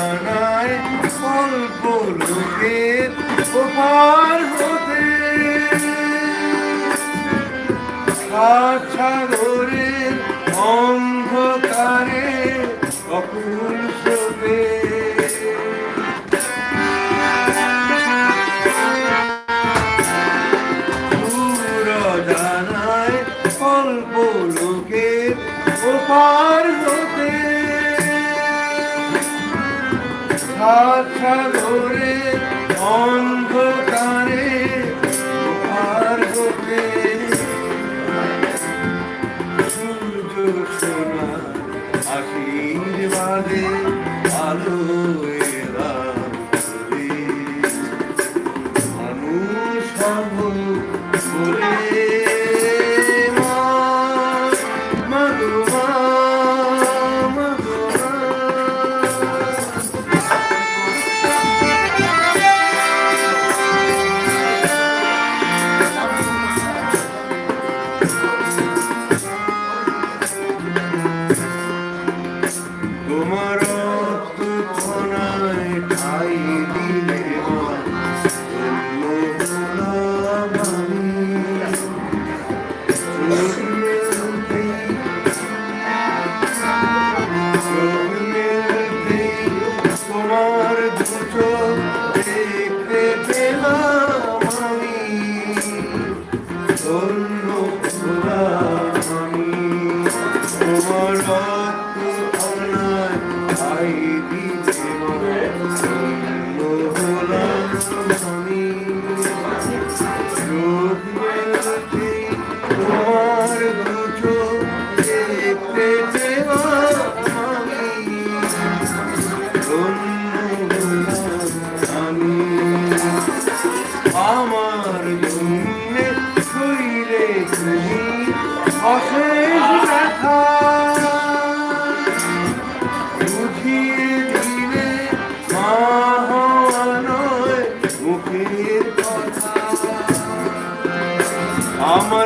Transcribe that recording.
জানায় অল্প লোকের ওপার হতে। সাগরের অন্ধকারে অকুল জানায় অল্প লোকের ওপার সাত সাগরের অন্ধকারে হতে। সূর্য সোনা আশীর্বাদে আলো মানুষ হব দেখতে পেলাম আমি গোলাপ আমি। তোমার অন্যায় আই দিতে ধন্য গোলাপ আমার জন্যে শরীরে তুমি অশেষ ব্যথা। বুঝিয়ে দিলে নয় মুখের কথা। আমার